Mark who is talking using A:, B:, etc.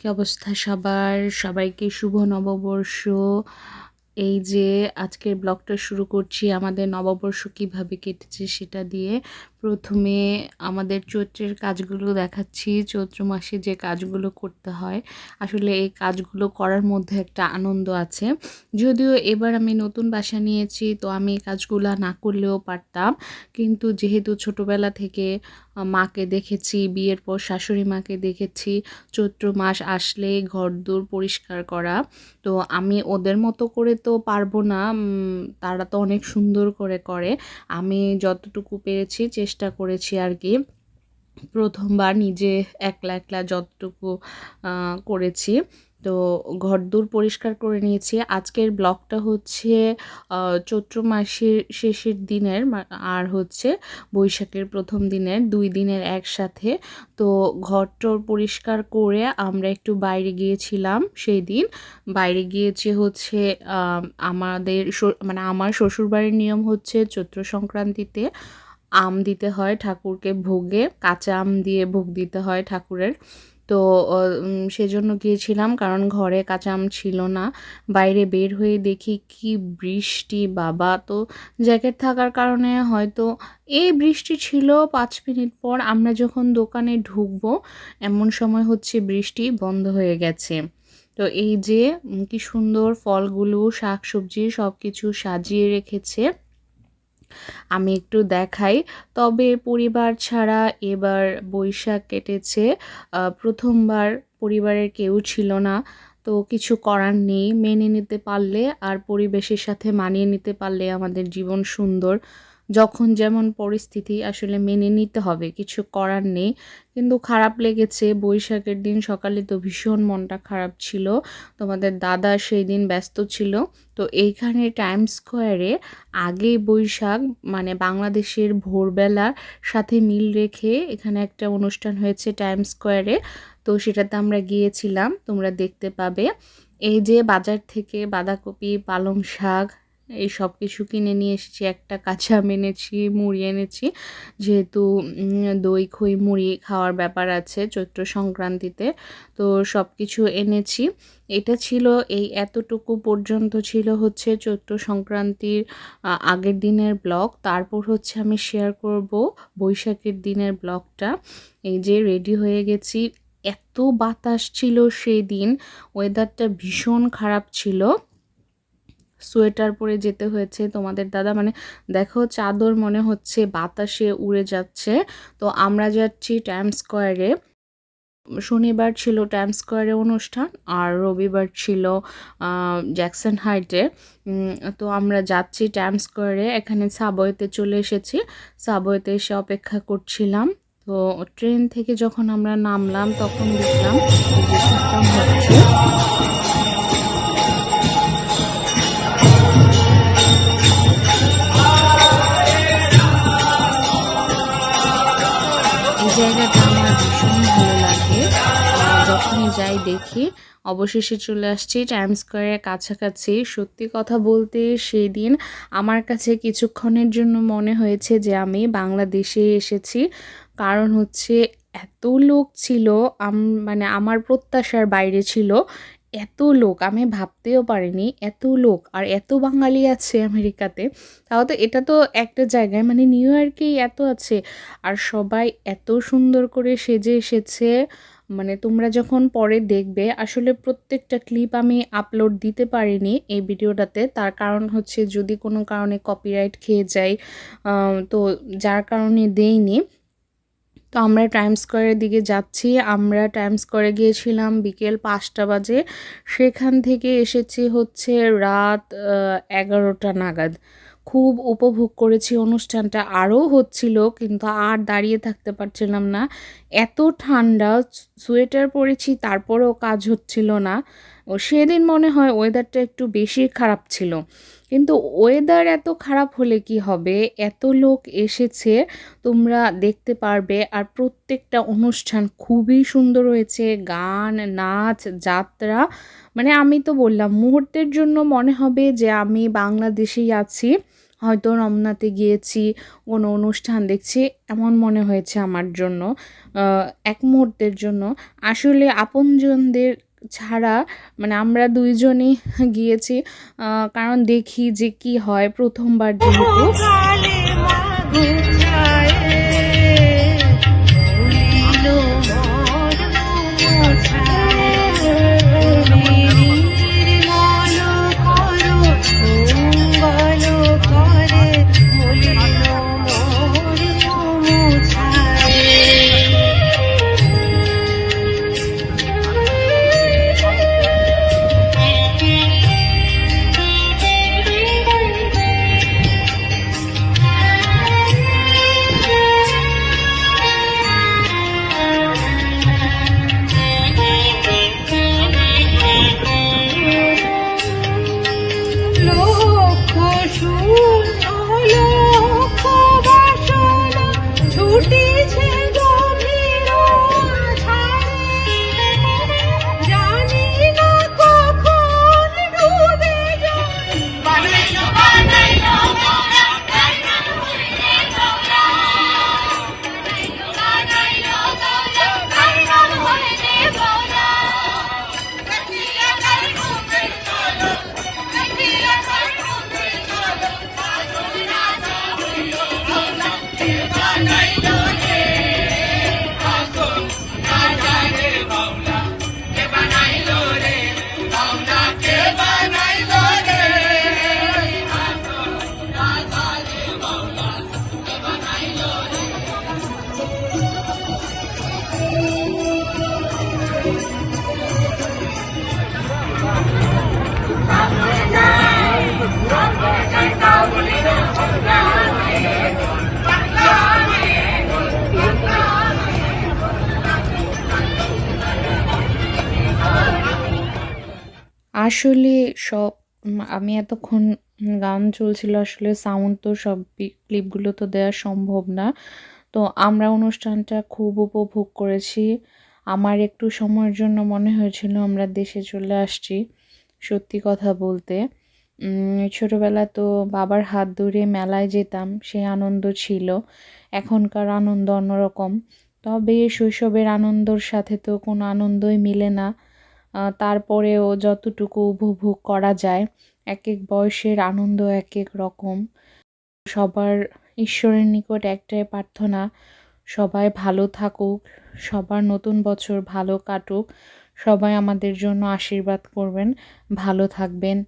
A: কি অবস্থা সবার? সবাইকে শুভ নববর্ষ। এই যে আজকের ব্লগটা শুরু করছি, আমাদের নববর্ষ কীভাবে কেটেছে সেটা দিয়ে। প্রথমে আমাদের চৈত্রের কাজগুলো দেখাচ্ছি। চৈত্র মাসে যে কাজগুলো করতে হয়, আসলে এই কাজগুলো করার মধ্যে একটা আনন্দ আছে। যদিও এবার আমি নতুন বাসা নিয়েছি, তো আমি এই কাজগুলো না করলেও পারতাম। কিন্তু যেহেতু ছোটোবেলা থেকে মাকে দেখেছি, বিয়ের পর শাশুড়ি মাকে দেখেছি। চৈত্র মাস আসলে ঘর দূর পরিষ্কার করা। তো আমি ওদের মতো করে তো পারব না তারা তো অনেক সুন্দর করে করে। আমি যতটুকু পেরেছি চেষ্টা করেছি আর কি। প্রথমবার নিজে একলা একলা যতটুকু করেছি। তো ঘরদোর পরিষ্কার করে নিয়েছি। আজকের ব্লগটা হচ্ছে চৈত্র মাসের শেষের দিনের আর হচ্ছে বৈশাখের প্রথম দিনের, দুই দিনের একসাথে। তো ঘরটর পরিষ্কার করে আমরা একটু বাইরে গিয়েছিলাম সেই দিন বাইরে গিয়েছে হচ্ছে আমাদের মানে আমার শ্বশুরবাড়ির নিয়ম হচ্ছে চৈত্র সংক্রান্তিতে আম দিতে হয় ঠাকুরকে ভোগে, কাঁচা আম দিয়ে ভোগ দিতে হয় ঠাকুরের। তো সেজন্য গিয়েছিলাম কারণ ঘরে কাঁচা আম ছিল না। বাইরে বের হয়ে দেখি কি বৃষ্টি, বাবা! তো জ্যাকেট থাকার কারণে হয়তো এই বৃষ্টি ছিল পাঁচ মিনিট পর। আমরা যখন দোকানে ঢুকবো, এমন সময় হচ্ছে বৃষ্টি বন্ধ হয়ে গেছে। তো এই যে কি সুন্দর ফলগুলো শাক সবজি সব কিছু সাজিয়ে রেখেছে। আমি একটু দেখাই। তবে পরিবার ছাড়া এবার বৈশাখ কেটেছে। প্রথমবার পরিবারের কেউ ছিল না। তো কিছু করার নেই। মেনে নিতে পারলে আর পরিবেশের সাথে মানিয়ে নিতে পারলে আমাদের জীবন সুন্দর। যখন যেমন পরিস্থিতি আসলে মেনে নিতে হবে, কিছু করার নেই। কিন্তু খারাপ লেগেছে, বৈশাখের দিন সকালে তো ভীষণ মনটা খারাপ ছিল। তোমাদের দাদা সেই দিন ব্যস্ত ছিল। তো এইখানে টাইম স্কোয়ারে আগে বৈশাখ মানে বাংলাদেশের ভোরবেলার সাথে মিল রেখে এখানে একটা অনুষ্ঠান হয়েছে টাইম স্কোয়ারে তো সেটাতে আমরা গিয়েছিলাম, তোমরা দেখতে পাবে। এই যে বাজার থেকে বাঁধাকপি, পালং শাক এই সব কিছু কিনে নিয়ে এসেছি, একটা কাঁচা আম এনেছি মুড়ি এনেছি। যেহেতু দই, খই, মুড়ি খাওয়ার ব্যাপার আছে চৈত্র সংক্রান্তিতে তো সব কিছু এনেছি। এটা ছিল, এই এতটুকু পর্যন্ত ছিল হচ্ছে চৈত্র সংক্রান্তির আগের দিনের ব্লগ। তারপর হচ্ছে আমি শেয়ার করব বৈশাখের দিনের ব্লগটা। এই যে রেডি হয়ে গেছি। এত বাতাস ছিল সেই দিন ওয়েদারটা ভীষণ খারাপ ছিল। সোয়েটার পরে যেতে হয়েছে তোমাদের দাদা। মানে দেখো চাদর মনে হচ্ছে বাতাসে উড়ে যাচ্ছে। তো আমরা যাচ্ছি টাইম স্কোয়ারে শনিবার ছিল টাইম স্কোয়ারে অনুষ্ঠান আর রবিবার ছিল জ্যাকসন হাইটে তো আমরা যাচ্ছি টাইম স্কোয়ারে এখানে সাবওয়েতে চলে এসেছি। সাবওয়েতে এসে অপেক্ষা করছিলাম। তো ট্রেন থেকে যখন আমরা নামলাম তখন দেখলাম হচ্ছে। জায়গাটা আমার ভীষণ ভালো লাগে। যখনই যাই দেখি, অবশেষে চলে আসছি টাইম স্কোয়ারের কাছাকাছি। সত্যি কথা বলতে সেই দিন আমার কাছে কিছুক্ষণের জন্য মনে হয়েছে যে আমি বাংলাদেশে এসেছি। কারণ হচ্ছে এত লোক ছিল মানে আমার প্রত্যাশার বাইরে ছিল এত লোক, আমি ভাবতেও পারিনি, এত লোক আর এত বাঙালি আছে আমেরিকাতে। তাও তো এটা তো একটা জায়গায় মানে নিউ ইয়র্কেই এত আছে। আর সবাই এত সুন্দর করে সেজে এসেছে। মানে তোমরা যখন পরে দেখবে, আসলে প্রত্যেকটা ক্লিপ আমি আপলোড দিতে পারিনি এই ভিডিওটাতে। তার কারণ হচ্ছে যদি কোনো কারণে কপিরাইট খেয়ে যায় তো যার কারণে দেইনি। তো আমরা টাইম স্কোয়ারের দিকে যাচ্ছি। আমরা টাইম স্কোয়ারে গিয়েছিলাম বিকেল পাঁচটা বাজে। সেখান থেকে এসেছি হচ্ছে রাত এগারোটা নাগাদ। খুব উপভোগ করেছি অনুষ্ঠানটা। আরও হচ্ছিল, কিন্তু আর দাঁড়িয়ে থাকতে পারছিলাম না। এত ঠান্ডা সোয়েটার পরেছি, তারপরেও কাজ হচ্ছিল না। ও সেদিন মনে হয় ওয়েদারটা একটু বেশি খারাপ ছিল। কিন্তু ওয়েদার এত খারাপ হলে কি হবে? এত লোক এসেছে, তোমরা দেখতে পারবে। আর প্রত্যেকটা অনুষ্ঠান খুবই সুন্দর হয়েছে, গান, নাচ, যাত্রা। মানে আমি তো বললাম, মুহূর্তের জন্য মনে হবে যে আমি বাংলাদেশেই আছি।
B: হয়তো রমনাতে গিয়েছি, কোনো অনুষ্ঠান দেখছি, এমন মনে হয়েছে আমার জন্য এক মুহূর্তের জন্য। আসলে আপনজনদের ছাড়া মানে আমরা দুইজনই গিয়েছি কারণ দেখি যে কি হয় প্রথমবার যেহেতু। আসলে সব আমি এতক্ষণ গান চলছিল আসলে সাউন্ড তো সব ক্লিপগুলো তো দেওয়া সম্ভব না। তো আমরা অনুষ্ঠানটা খুব উপভোগ করেছি। আমার একটু সময়ের জন্য মনে হয়েছিল আমরা দেশে চলে আসছি, সত্যি কথা বলতে। ছোটোবেলা তো বাবার হাত ধরে মেলায় যেতাম সেই আনন্দ ছিল। এখনকার আনন্দ অন্যরকম। তবে শৈশবের আনন্দর সাথে তো কোনো আনন্দই মিলে না। তারপরেও যতটুকু উপভোগ করা যায় এক এক বয়সের আনন্দ এক এক রকম। সবার ঈশ্বরের নিকট একটাই প্রার্থনা, সবাই ভালো থাকুক, সবার নতুন বছর ভালো কাটুক, সবাই আমাদের জন্য আশীর্বাদ করবেন, ভালো থাকবেন।